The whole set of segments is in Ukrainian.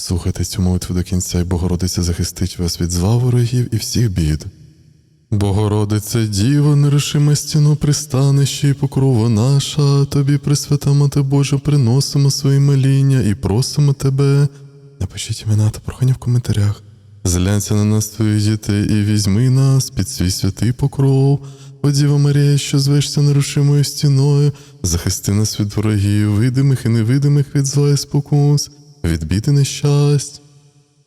Слухайте цю молитву до кінця, і Богородиця захистить вас від зла ворогів і всіх бід. Богородице, Діво, нерушима стіну пристанище і покрова наша, тобі, Пресвята Мати Божа, приносимо свої моління і просимо тебе. Напишіть імена та прохання в коментарях. Зглянься на нас твоїх дітей і візьми нас під свій святий покров. О Діва Марія, що звешся нерушимою стіною, захисти нас від ворогів, видимих і невидимих від зла і спокус, від біди нещасть.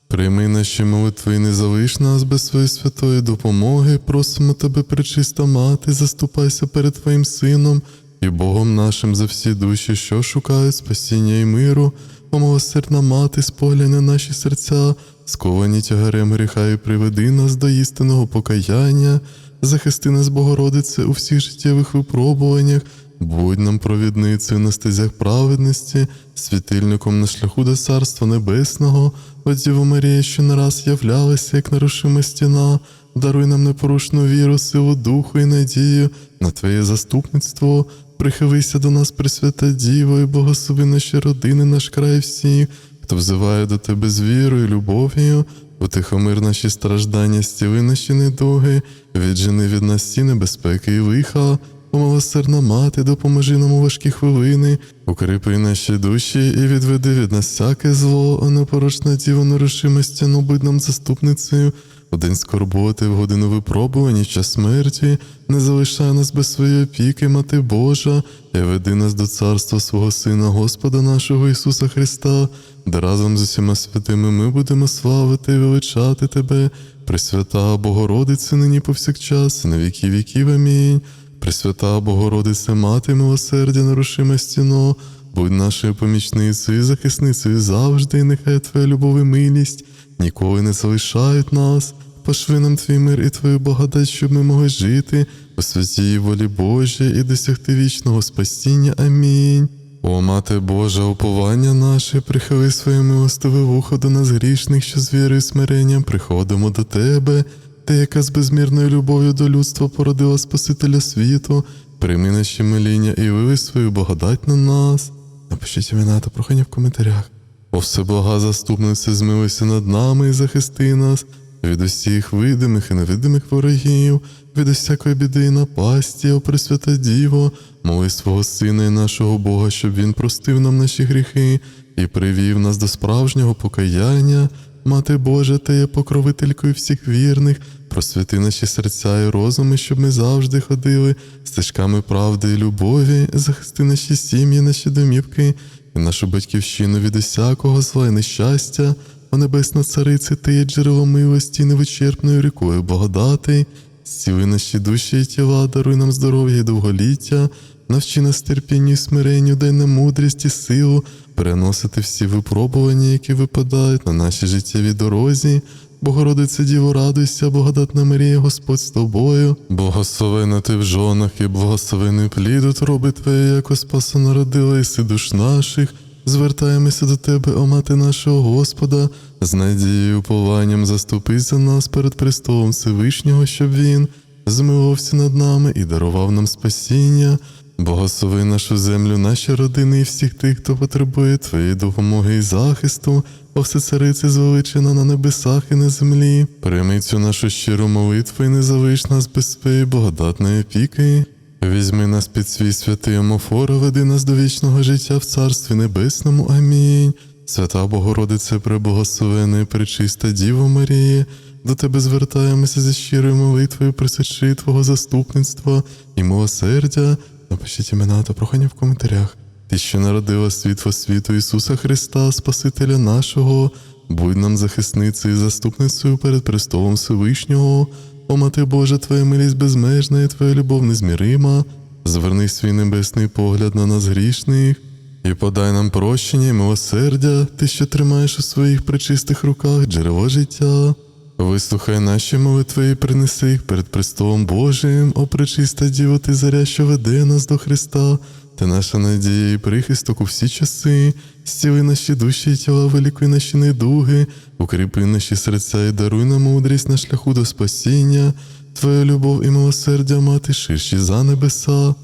Прийми наші молитви і не залиш нас без своєї святої допомоги. Просимо тебе, пречиста мати, заступайся перед Твоїм Сином і Богом нашим за всі душі, що шукають спасіння і миру. О, милосердна мати, споглянь на наші серця, сковані тягарем гріха і приведи нас до істинного покаяння, захисти нас, Богородице, у всіх життєвих випробуваннях, будь нам провідницею на стезях праведності, світильником на шляху до Царства Небесного, О Діво Марія, що не раз являлася, як нерушима стіна, даруй нам непорушну віру, силу духу і надію на Твоє заступництво. Прихилися до нас, Пресвята Діво, і благослови наші родини, наш край всіх, хто взиває до Тебе з вірою, любов'ю, утихомир наші страждання, стіли наші недуги, віджени від нас всі небезпеки і лиха. О, милосердна мати, допоможи нам у важкі хвилини, укріпи наші душі і відведи від нас всяке зло, а непорочна діва нерушима будь нам заступницею. День скорботи, в годину випробування, час смерті, не залишай нас без своєї опіки, Мати Божа, і веди нас до царства свого Сина, Господа нашого Ісуса Христа, де разом з усіма святими ми будемо славити і величати Тебе, Пресвята Богородице, нині повсякчас, на віки віків. Амінь. Пресвята Богородице, Мати милосердя, нерушима стіно, будь нашою помічницею і захисницею завжди, і нехай Твоя любов і милість ніколи не залишають нас. Пошви нам твій мир і твою благодать, щоб ми могли жити у святій волі Божій і досягти вічного спасіння. Амінь. О, Мати Божа, уповання наше, прихили своє милостиве вухо до нас грішних, що з вірою смиренням приходимо до Тебе, Ти, яка з безмірною любов'ю до людства породила Спасителя світу, прийми наші моління і виви свою благодать на нас. Напишіть імена та прохання в коментарях. О всеблага заступниця, змилися над нами і захисти нас від усіх видимих і невидимих ворогів, від усякої біди і напасті, о Пресвята Діво, моли свого Сина і нашого Бога, щоб Він простив нам наші гріхи і привів нас до справжнього покаяння. Мати Божа, Ти є покровителькою всіх вірних, просвіти наші серця і розуми, щоб ми завжди ходили стежками правди і любові, захисти наші сім'ї, наші домівки і нашу батьківщину від усякого зла і нещастя, о небесна царице, ти є джерело милості, невичерпною рікою благодати, зціли наші душі і тіла, даруй нам здоров'я і довголіття, навчи нас терпінню і смиренню, дай нам мудрість і силу переносити всі випробування, які випадають на нашій життєвій дорозі. Богородице Діво, радуйся, благодатна Марія, Господь з тобою, благословена ти в жонах і благословений плід утроби Твоєї, яко спаса народила і душ наших. Звертаємося до Тебе, о мати нашого Господа, з надією і упованням заступись за нас перед престолом Всевишнього, щоб Він змилувався над нами і дарував нам спасіння. Благослови нашу землю, наші родини і всіх тих, хто потребує Твоєї допомоги і захисту, о всецарице звеличена на небесах і на землі. Прийми цю нашу щиру молитву і не залиш нас без своєї благодатної опіки. Візьми нас під свій святий омофор, веди нас до вічного життя в Царстві Небесному. Амінь. Свята Богородице, преблагословена пречиста Діво Марія, до Тебе звертаємося зі щирою молитвою, присячи Твого заступництва і милосердя. Напишіть імена та прохання в коментарях. Ти, що народила світло світу Ісуса Христа, Спасителя нашого, будь нам захисницею і заступницею перед престолом Всевишнього. О, Мати Божа, Твоя милість безмежна і Твоя любов незмірима. Зверни свій небесний погляд на нас грішних і подай нам прощення і милосердя, Ти, що тримаєш у своїх пречистих руках джерело життя. Вислухай наші молитви і принеси їх перед престолом Божим, о пречиста Діво, ти заря, що веде нас до Христа, ти наша надія і прихисток у всі часи, зціли наші душі і тіла, вилікуй наші недуги, укріпи наші серця і даруй нам мудрість на шляху до спасіння, Твоя любов і милосердя, мати ширші за небеса.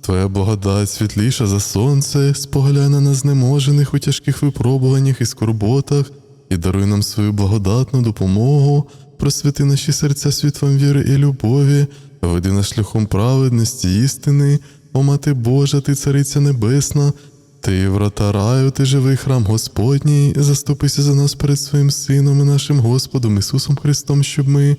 Твоя благодать світліша за сонце, спогляне на нас знеможених у тяжких випробуваннях і скорботах, і даруй нам свою благодатну допомогу, просвіти наші серця світлом віри і любові, веди нас шляхом праведності, істини, о Мати Божа, ти цариця небесна, ти врата раю, ти живий храм Господній, заступися за нас перед своїм Сином і нашим Господом Ісусом Христом, щоб ми,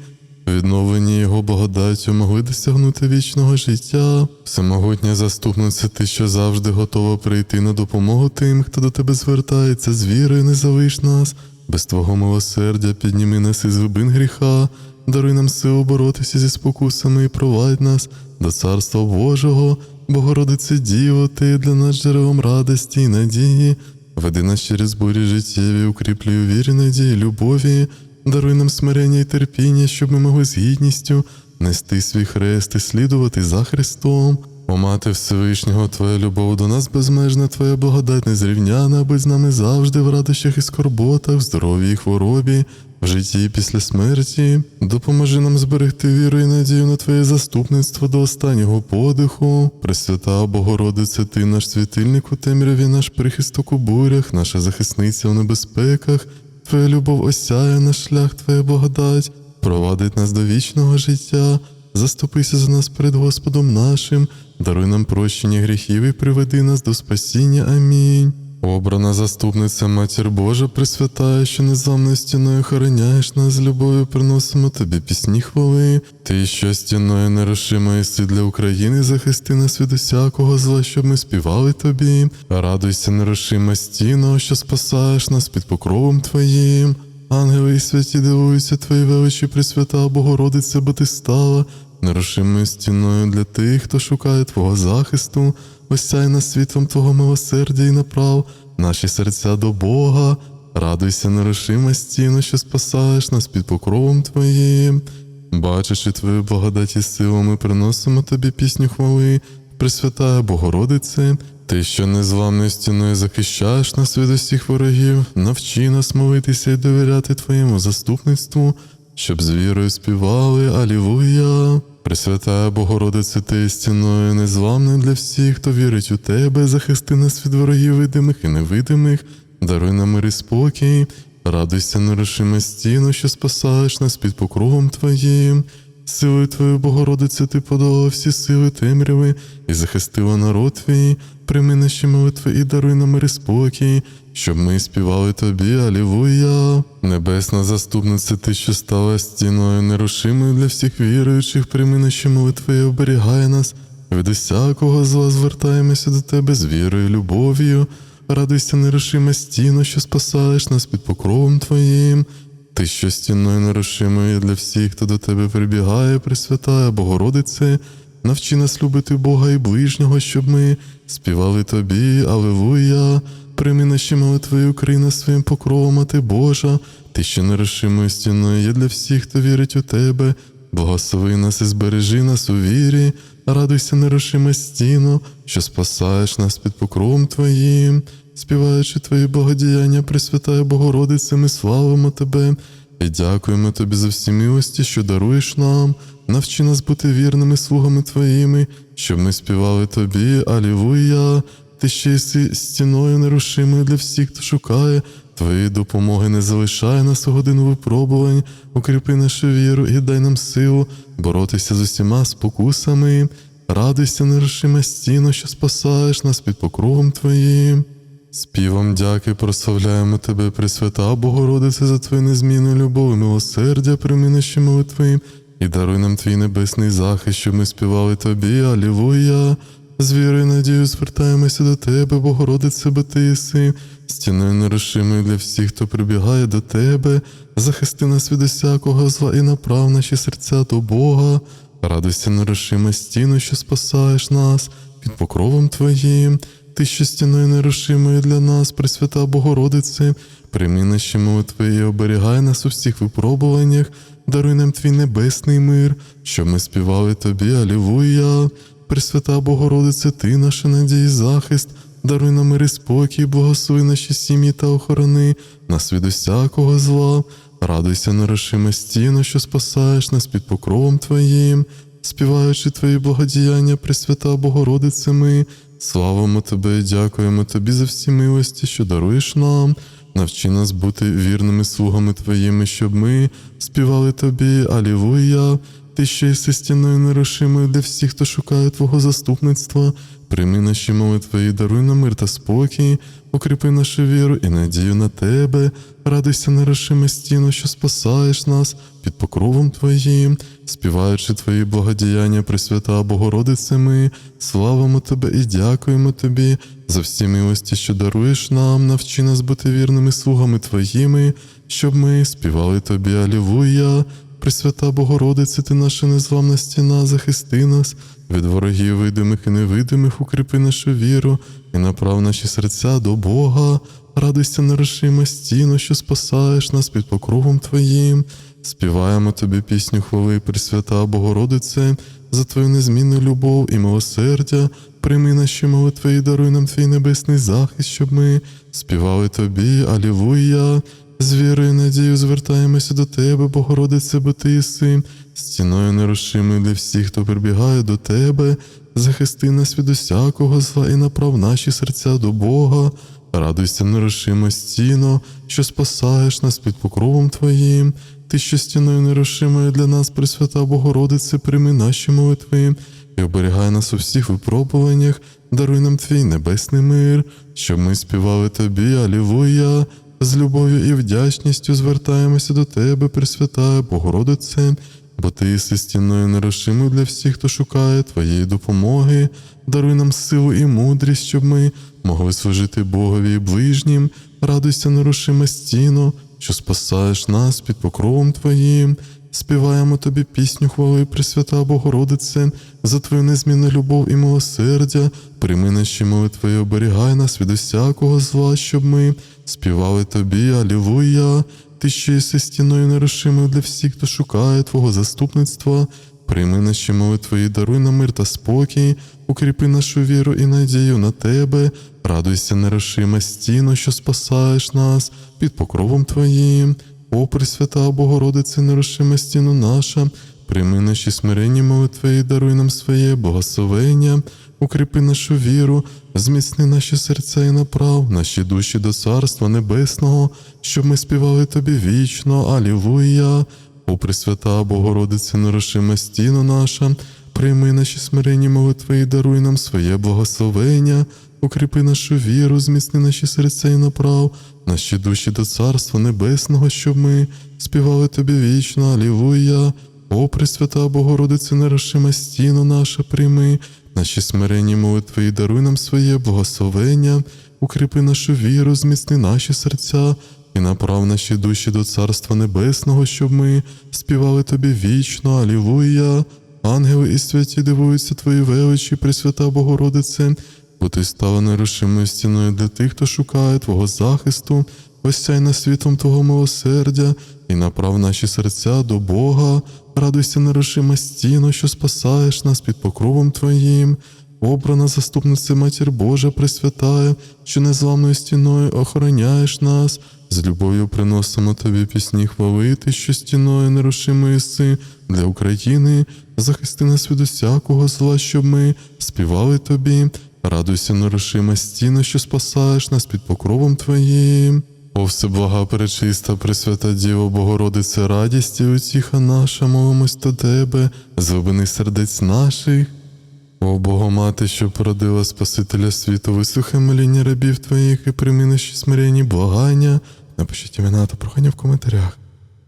відновлені Його благодаттю, могли досягнути вічного життя. Всемогутня заступниця, ти, що завжди готова прийти на допомогу тим, хто до тебе звертається з вірою, не залиш нас. Без Твого милосердя підніми нас із глибин гріха, даруй нам силу боротися зі спокусами і провадь нас до Царства Божого, Богородице Діво, ти для нас джерелом радості і надії, веди нас через бурі життєві, укріплюй вірі, надії, любові, даруй нам смирення і терпіння, щоб ми могли з гідністю нести свій хрест і слідувати за Христом. О мати Всевишнього, Твоя любов до нас безмежна, Твоя благодать незрівняна, будь з нами завжди в радощах і скорботах, в здоров'ї і хворобі, в житті і після смерті. Допоможи нам зберегти віру і надію на Твоє заступництво до останнього подиху. Пресвята Богородице, Ти наш світильник у темряві, наш прихисток у бурях, наша захисниця у небезпеках. Твоя любов осяє наш шлях, Твоя благодать, провадить нас до вічного життя. Заступися за нас перед Господом нашим, даруй нам прощення гріхів і приведи нас до спасіння. Амінь. Обрана заступниця Матір Божа Пресвятая, що незламною стіною охороняєш нас з любов'ю, приносимо тобі пісні хвали. Ти, що стіною нерушимої для України, захисти нас від усякого зла, щоб ми співали тобі. Радуйся, нерушима стіно, що спасаєш нас під покровом Твоїм. Ангели і святі дивуються Твої величі, Пресвята Богородице, бо ти стала нерушимою стіною для тих, хто шукає Твого захисту, осяй нас світлом Твого милосердя і направ наші серця до Бога. Радуйся, нерушима стіно, що спасаєш нас під покровом Твоїм. Бачачи Твою благодать і силу, ми приносимо Тобі пісню хвали, Пресвятая Богородице, Ти, що незламною стіною захищаєш нас від усіх ворогів, навчи нас молитися і довіряти Твоєму заступництву, щоб з вірою співали Алілуя. Пресвята, Богородице, ти істинною, незламною для всіх, хто вірить у тебе, захисти нас від ворогів видимих і невидимих, даруй нам мир і спокій, радуйся, нерушима стіну, що спасаєш нас під покровом Твоїм. Силою Твоєю, Богородице, ти подала всі сили темряви і захистила народ твій, прийми наші молитви і даруй нам і спокій, щоб ми співали тобі, Алілуя. Небесна заступниця, ти, що стала стіною нерушимою для всіх віруючих, прийми наші молитви і оберігай нас. Від усякого зла звертаємося до тебе з вірою і любов'ю. Радуйся, нерушима стіно, що спасаєш нас під покровом Твоїм. Ти, що стіною нерушимою для всіх, хто до тебе прибігає, Пресвятая Богородице, навчи нас любити Бога і ближнього, щоб ми співали тобі, Алилуя. Прийми наші і укрий своїм покровом, Мати Божа, ти, що нерушимою стіною є для всіх, хто вірить у тебе. Благослови нас і збережи нас у вірі, радуйся, нерушима стіно, що спасаєш нас під покровом Твоїм, співаючи Твої благодіяння, Пресвятая Богородице, ми славимо Тебе і дякуємо Тобі за всі милості, що даруєш нам. Навчи нас бути вірними слугами Твоїми, щоб ми співали Тобі, Алілуя. Ти ще єси стіною нерушимою для всіх, хто шукає. Твої допомоги не залишай нас у годину випробувань, укріпи нашу віру і дай нам силу боротися з усіма спокусами. Радуйся, нерушима стіно, що спасаєш нас під покровом Твоїм. Співом дяки прославляємо Тебе, Пресвята Богородице, за Твою незмінну любов милосердя, прийми наші молитви, і даруй нам Твій небесний захист, щоб ми співали Тобі, Алілуя. З вірою надією звертаємося до Тебе, Богородице, бо стіною нерушимою для всіх, хто прибігає до Тебе, захисти нас від усякого зла і направ наші серця до Бога. Радуйся, нерушима стіну, що спасаєш нас під покровом Твоїм. Ти, що стіною нерушимою для нас, Пресвята Богородице, прийми наші молитви і оберігай нас у всіх випробуваннях, даруй нам твій небесний мир, щоб ми співали тобі, Алілуя. Пресвята Богородице, ти наша надія і захист, даруй нам мир і спокій, благослови наші сім'ї та охорони, нас від усякого зла. Радуйся, нерушима стіно, що спасаєш нас під покровом Твоїм, співаючи Твої благодіяння, Пресвята Богородице, ми славимо Тебе і дякуємо Тобі за всі милості, що даруєш нам. навчи нас бути вірними слугами Твоїми, щоб ми співали Тобі, Алілуя. Ти що єси стіною нерушимою для всіх, хто шукає Твого заступництва. Прийми наші молитви і даруй нам мир та спокій, укріпи нашу віру і надію на Тебе. Радуйся, нерушима стіну, що спасаєш нас під покровом Твоїм, співаючи Твої благодіяння, Пресвята Богородице ми, славимо Тебе і дякуємо Тобі за всі милості, що даруєш нам, навчи нас бути вірними слугами Твоїми, щоб ми співали Тобі, Алілуя. Пресвята Богородице, ти наша незламна стіна, захисти нас від ворогів видимих і невидимих, укріпи нашу віру і направ наші серця до Бога. Радуйся, нерушима стіно, що спасаєш нас під покровом Твоїм. Співаємо тобі пісню хвали, Пресвята Богородице, за Твою незмінну любов і милосердя. Прийми наші молитви і даруй нам твій небесний захист, щоб ми співали тобі, Алілуя. З вірою і звертаємося до Тебе, Богородице, бо Ти єси, стіною нерушимою для всіх, хто прибігає до Тебе, захисти нас від усякого зла і направ наші серця до Бога. Радуйся, нерушима стіно, що спасаєш нас під покровом Твоїм. Ти, що стіною нерушимою для нас, Пресвята Богородице, прийми наші молитви і оберігай нас у всіх випробуваннях, даруй нам твій небесний мир, щоб ми співали тобі, Алілуя. З любов'ю і вдячністю звертаємося до Тебе, Пресвятая Богородице, бо Ти єси стіною нерушимою для всіх, хто шукає Твоєї допомоги. Даруй нам силу і мудрість, щоб ми могли служити Богові і ближнім. Радуйся, нерушима стіно, що спасаєш нас під покровом Твоїм. Співаємо тобі пісню хвали, Пресвята Богородице, за твою незмінну любов і милосердя. Прийми наші молитви і оберігай нас від усякого зла, щоб ми співали тобі, Алілуя. Ти що єси стіною нерушимою для всіх, хто шукає Твого заступництва. Прийми наші молитви і даруй нам мир та спокій, укріпи нашу віру і надію на тебе. Радуйся, нерушима стіно, що спасаєш нас під покровом Твоїм. О, Пресвята Богородице, нерушима стіну наша, прийми наші смиренні молитви і даруй нам своє благословення, укріпи нашу віру, зміцни наші серця і направ, наші душі до Царства Небесного, щоб ми співали Тобі вічно, Алілуя. О, Пресвята Богородице, нерушима стіну наша, прийми наші смиренні молитви і даруй нам своє благословення, укріпи нашу віру, зміцни наші серця і направ, наші душі до Царства Небесного, щоб ми співали Тобі вічно, Алілуя. О, Пресвята Богородице, нерушима стіну наша, прийми, наші смиренні молитви і даруй нам своє благословення, укріпи нашу віру, зміцни наші серця і направ наші душі до Царства Небесного, щоб ми співали Тобі вічно, Алілуя. Ангели і святі дивуються Твої величі, Пресвята Богородице, бо ти стала нерушимою стіною для тих, хто шукає Твого захисту, осяй на світом Твого милосердя і направ наші серця до Бога, радуйся, нерушима стіно, що спасаєш нас під покровом Твоїм. Обрана заступниця Матір Божа Пресвятая, що незламною стіною охороняєш нас, з любов'ю приносимо тобі пісні хвалити, що стіною нерушимої си для України, захисти нас від усякого зла, щоб ми співали тобі. Радуйся, нерушима стіна, що спасаєш нас під покровом Твоїм. О, всеблага пречиста, Пресвята Діво, Богородице, радість і утіха наша, молимось до Тебе, звибини сердець наших. О Богомати, що породила Спасителя світу, вислухай моління рабів Твоїх і прийми наші смиренні благання. Напишіть імена та прохання в коментарях.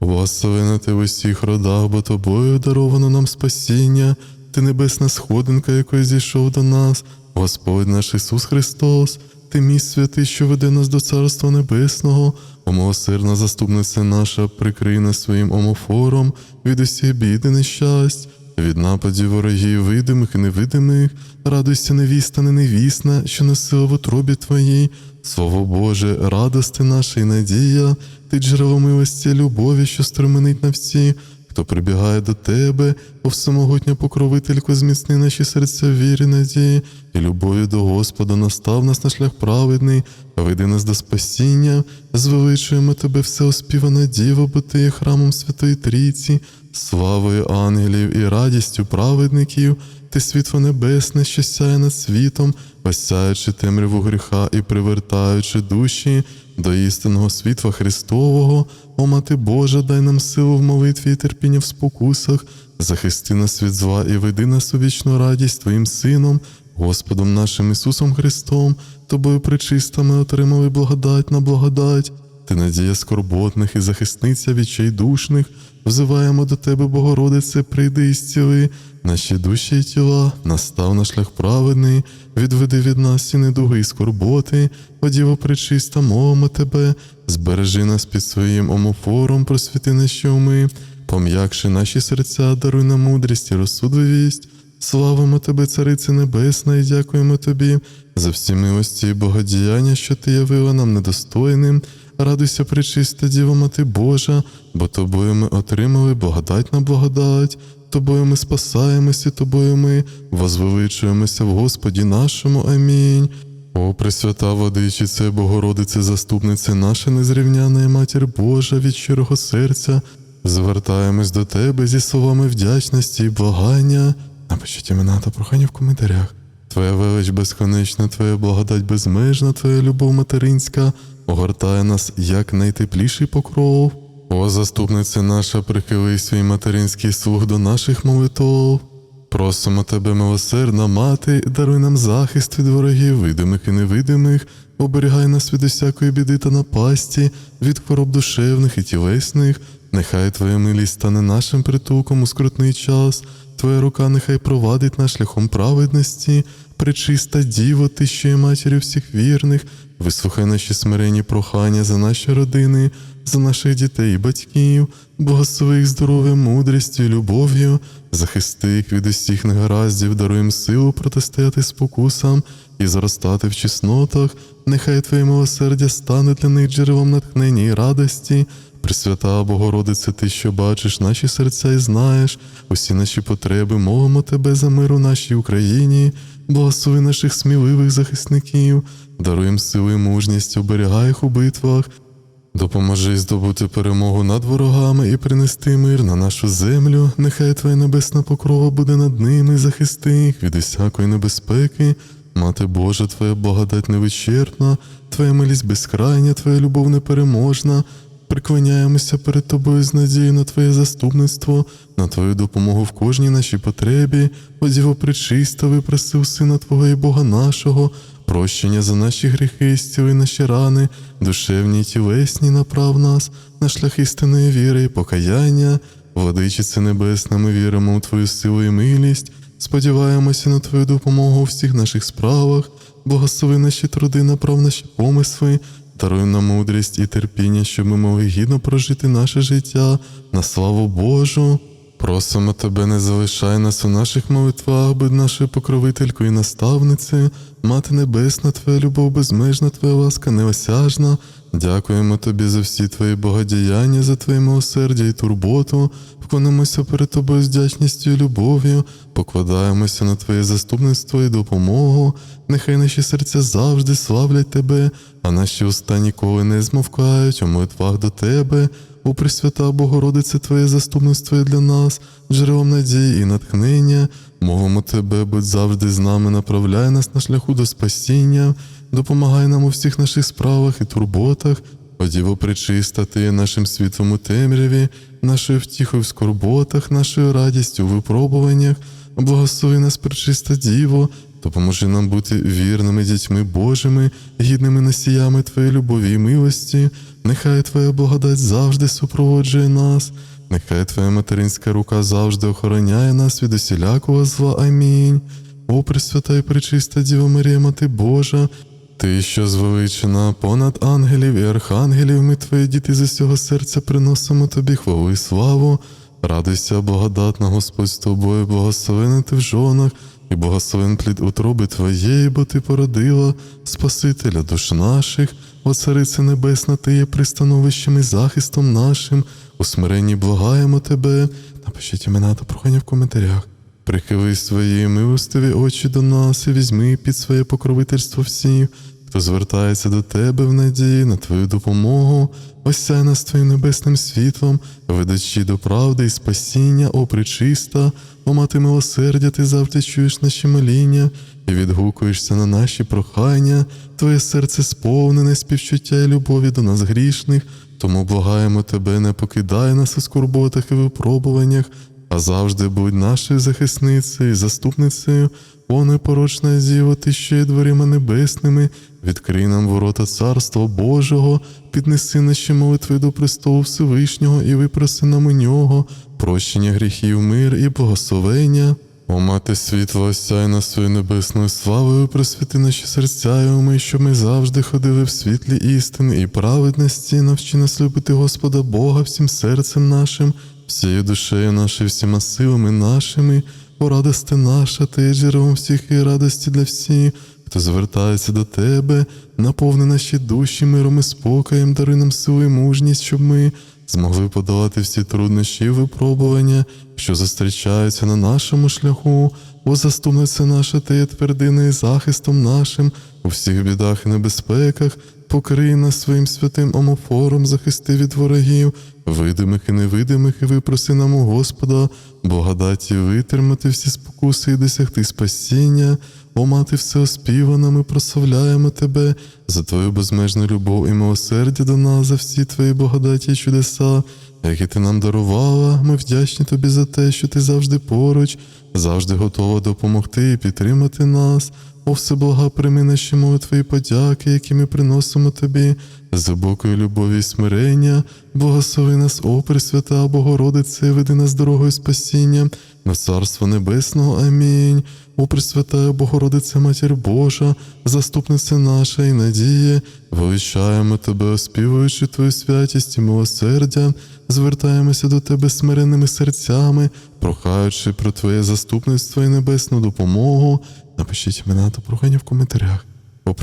Благословена ти в усіх родах, бо тобою даровано нам спасіння, ти небесна сходинка, якої зійшов до нас, Господь наш Ісус Христос, ти мій святий, що веде нас до Царства Небесного, о милосердна заступниця наша, прикрий нас своїм омофором від усіх бід і нещасть. Від нападів ворогів видимих і невидимих, радуйся, невіста, не невісна, що носила в утробі твоїй. Слово Боже, радости наша і надія, ти джерело милості, любові, що струменить на всі, хто прибігає до тебе, о всемогутня покровителько, зміцни наші серця в вірі, надії, і любові до Господа настав нас на шлях праведний, веди нас до спасіння, звеличуємо тебе все оспівана діво, бо ти є храмом Святої Трійці, славою ангелів і радістю праведників, ти світло небесне, що сяє над світом, осяючи темряву гріха і привертаючи душі до істинного світла Христового. О мати Божа, дай нам силу в молитві і терпіння в спокусах, захисти нас від зла і веди нас у вічну радість Твоїм Сином, Господом нашим Ісусом Христом, Тобою причистами отримали благодать на благодать. Ти надія скорботних і захисниця відчайдушних, взиваємо до Тебе, Богородице, прийди і зціли наші душі і тіла, настав на шлях праведний, відведи від нас всі недуги і скорботи, о Діво пречиста, мовимо Тебе, збережи нас під своїм омофором, просвіти наші уми, пом'якши наші серця, даруй нам мудрість і розсудливість. Славимо Тебе, Царице Небесна, і дякуємо Тобі за всі милості і богодіяння, що Ти явила нам недостойним. Радуйся, пречиста Діва Мати Божа, бо тобою ми отримали благодать на благодать, тобою ми спасаємося, тобою ми возвеличуємося в Господі нашому. Амінь. О, Пресвята Владичице, Богородице, заступнице наша незрівняна і Матір Божа від щирого серця, звертаємось до Тебе зі словами вдячності і благання. Напишіть імена та прохання в коментарях. Твоя велич безконечна, Твоя благодать безмежна, Твоя любов материнська огортає нас як найтепліший покров. О, заступниця наша, прихили свій материнський слух до наших молитов. Просимо тебе, милосердна мати, даруй нам захист від ворогів, видимих і невидимих, оберігай нас від усякої біди та напасті, від хвороб душевних і тілесних. Нехай Твоя милість стане нашим притулком у скрутний час, Твоя рука нехай провадить нас шляхом праведності, пречиста діво, ти що є матір'ю всіх вірних, вислухай наші смиренні прохання за наші родини, за наших дітей і батьків, благослови їх здоров'ям, мудрістю любов'ю, захисти їх від усіх негараздів, даруй їм силу протистояти спокусам і зростати в чеснотах, нехай Твоє милосердя стане для них джерелом натхнення і радості. Пресвята Богородице, Ти, що бачиш наші серця і знаєш усі наші потреби, молимо Тебе за мир у нашій Україні, благослови наших сміливих захисників, даруй сили і мужність, оберігай їх у битвах, Допоможи здобути перемогу над ворогами і принести мир на нашу землю. Нехай Твоя небесна покрова буде над ними, захисти їх від усякої небезпеки. Мати Божа, Твоя благодать невичерпна, Твоя милість безкрайня, Твоя любов непереможна. Приклоняємося перед Тобою з надією на Твоє заступництво, на Твою допомогу в кожній нашій потребі. О Діво пречиста, випросив Сина Твого і Бога нашого, прощення за наші гріхи, зціли наші рани, душевні й тілесні направ нас на шлях істинної віри і покаяння. Владичице Небесна, ми віримо у Твою силу і милість, сподіваємося на Твою допомогу у всіх наших справах, благослови наші труди, направ наші помисли, даруй нам мудрість і терпіння, щоб ми могли гідно прожити наше життя на славу Божу. Просимо тебе, не залишай нас у наших молитвах, будь нашою покровителькою і наставницею, Мати Небесна, Твоя любов безмежна, Твоя ласка неосяжна. Дякуємо Тобі за всі Твої богодіяння, за Твоє милосердя і турботу. Вклонимося перед Тобою з вдячністю і любов'ю, покладаємося на Твоє заступництво і допомогу. Нехай наші серця завжди славлять Тебе, а наші уста ніколи не змовкають у молитвах до Тебе. О Пресвята Богородице, Твоє заступництво є для нас, джерелом надії і натхнення. Молимо Тебе, будь завжди з нами, направляй нас на шляху до спасіння, допомагай нам у всіх наших справах і турботах. О Діво пречиста, Ти нашим світлом у темряві, нашою втіхою в скорботах, нашою радістю у випробуваннях. Благослови нас, пречиста Діво, допоможи нам бути вірними дітьми Божими, гідними носіями Твоєї любові і милості. Нехай Твоя благодать завжди супроводжує нас, нехай Твоя материнська рука завжди охороняє нас від усілякого зла. Амінь. О, Пресвята і пречиста Діва Марія, Мати Божа, ти, що звеличена понад ангелів і архангелів, ми твої діти з усього серця приносимо тобі хвалу і славу. Радуйся, благодатна Господь з тобою, благословена ти в жонах, і благословен плід утроби твоєї, бо ти породила Спасителя душ наших, о Царице Небесна, ти є пристановищем і захистом нашим. У смиренні благаємо тебе. Напишіть імена та прохання в коментарях. Прихили свої милостиві очі до нас і візьми під своє покровительство всіх, хто звертається до тебе в надії на твою допомогу, осяй нас твоїм небесним світлом, ведучи до правди і спасіння, о пречиста, о мати милосердя, ти завжди чуєш наші моління і відгукуєшся на наші прохання, твоє серце сповнене співчуття і любові до нас грішних, тому благаємо тебе, не покидай нас у скорботах і випробуваннях, а завжди будь нашою захисницею і заступницею, о непорочна зіво, ти що є дверима небесними, відкрий нам ворота Царства Божого, піднеси наші молитви до престолу Всевишнього і випроси нам у нього, прощення гріхів, мир і благословення. О мати світло, осяй нас своєю небесною славою, просвіти наші серця і уми, щоб ми завжди ходили в світлі істини і праведності, навчи нас любити Господа Бога всім серцем нашим, всією душею нашою, всіма силами нашими, о радости наша, ти джерелом всіх і радості для всіх, хто звертається до тебе, наповни наші душі миром і спокоєм, дари нам силу і мужність, щоб ми змогли подолати всі труднощі і випробування, що зустрічаються на нашому шляху, бо заступниця наша ти є твердиною захистом нашим у всіх бідах і небезпеках, покрий нас своїм святим омофором, захисти від ворогів, видимих і невидимих, і випроси нам у Господа, благодаті витримати всі спокуси і досягти спасіння. О мати всеоспівана, ми прославляємо тебе за твою безмежну любов і милосердя до нас, за всі твої благодаті і чудеса, які ти нам дарувала. Ми вдячні тобі за те, що ти завжди поруч, завжди готова допомогти і підтримати нас. О, всеблага, прийми наші молитви і подяки, які ми приносимо тобі, з глибокої любові і смирення, благослови нас, о Пресвята Богородице, веди нас дорогою спасіння, на Царство Небесного. Амінь. О Пресвятая Богородице, Матір Божа, заступниця наша і надія, величаємо Тебе, оспівуючи Твою святість і милосердя, звертаємося до Тебе смиренними серцями, прохаючи про Твоє заступництво і небесну допомогу. Напишіть імена та прохання в коментарях. О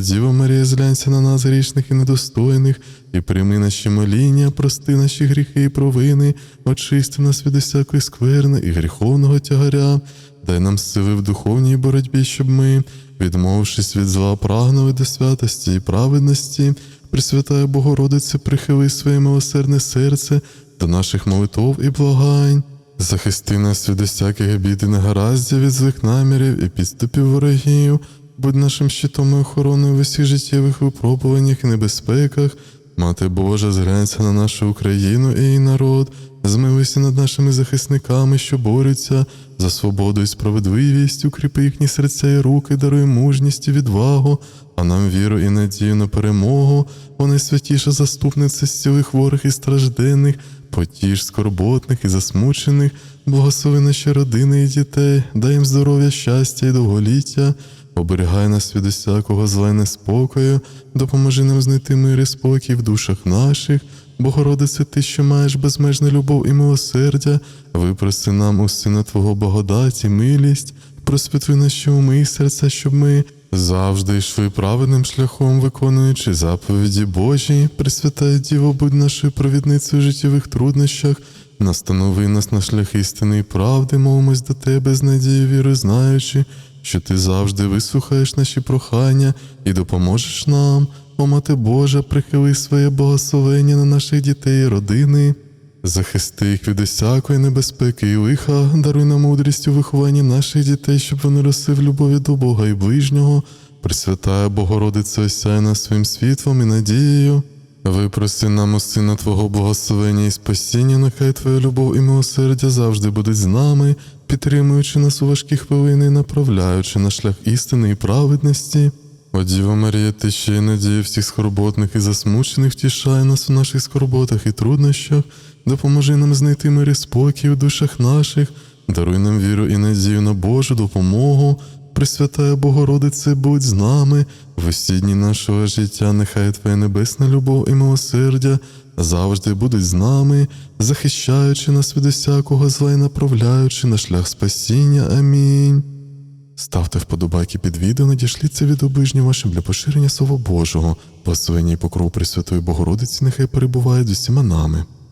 Діва Марія, зглянься на нас грішних і недостойних, і прийми наші моління, прости наші гріхи і провини, очисти нас від усякої скверни і гріховного тягаря, дай нам сили в духовній боротьбі, щоб ми, відмовившись від зла, прагнули до святості і праведності, Пресвятая Богородице, прихили своє милосердне серце до наших молитов і благань. Захисти нас від усяких бід і негараздів, від злих намірів і підступів ворогів, будь нашим щитом і охороною в усіх життєвих випробуваннях і небезпеках. Мати Божа, зглянься на нашу Україну і її народ, змилуйся над нашими захисниками, що борються за свободу і справедливість, укріпи їхні серця і руки, даруй мужність і відвагу, а нам віру і надію на перемогу, о найсвятіша заступниця з цілих хворих і стражденних, потіж скорботних і засмучених, благослови наші родини і дітей, дай їм здоров'я, щастя і довголіття. Оберігай нас від усякого зла й неспокою, допоможи нам знайти мир і спокій в душах наших, Богородице, ти, що маєш безмежну любов і милосердя, випроси нам у Сина Твого благодаті, милість, просвітли наші уми і серця, щоб ми завжди йшли правильним шляхом, виконуючи заповіді Божі, Пресвятая Діво, будь нашою провідницею в життєвих труднощах, настанови нас на шлях істини і правди, мовимось до Тебе з надією віри, знаючи, що ти завжди вислухаєш наші прохання і допоможеш нам. О, Мати Божа, прихили своє благословення на наших дітей і родини. Захисти їх від усякої небезпеки і лиха, даруй нам мудрість у вихованні наших дітей, щоб вони росли в любові до Бога і ближнього. Пресвятая Богородиця, осяй нас своїм світлом і надією. Випроси нам у Сина Твого благословення і спасіння, нехай Твоя любов і милосердя завжди будуть з нами, підтримуючи нас у важкі хвилини і направляючи на шлях істини і праведності. О Діва Марія, ти ще й надія всіх скорботних і засмучених, втішай нас у наших скорботах і труднощах, допоможи нам знайти мир і спокій у душах наших, даруй нам віру і надію на Божу допомогу. Пресвятая Богородице, будь з нами, в усі дні нашого життя, нехай Твоя небесна любов і милосердя завжди будуть з нами, захищаючи нас від усякого зла і направляючи на шлях спасіння. Амінь. Ставте вподобайки під відео, надішліться від обижніх вашим для поширення Слова Божого, благословення і покров Пресвятої Богородиці нехай перебувають з усіма нами.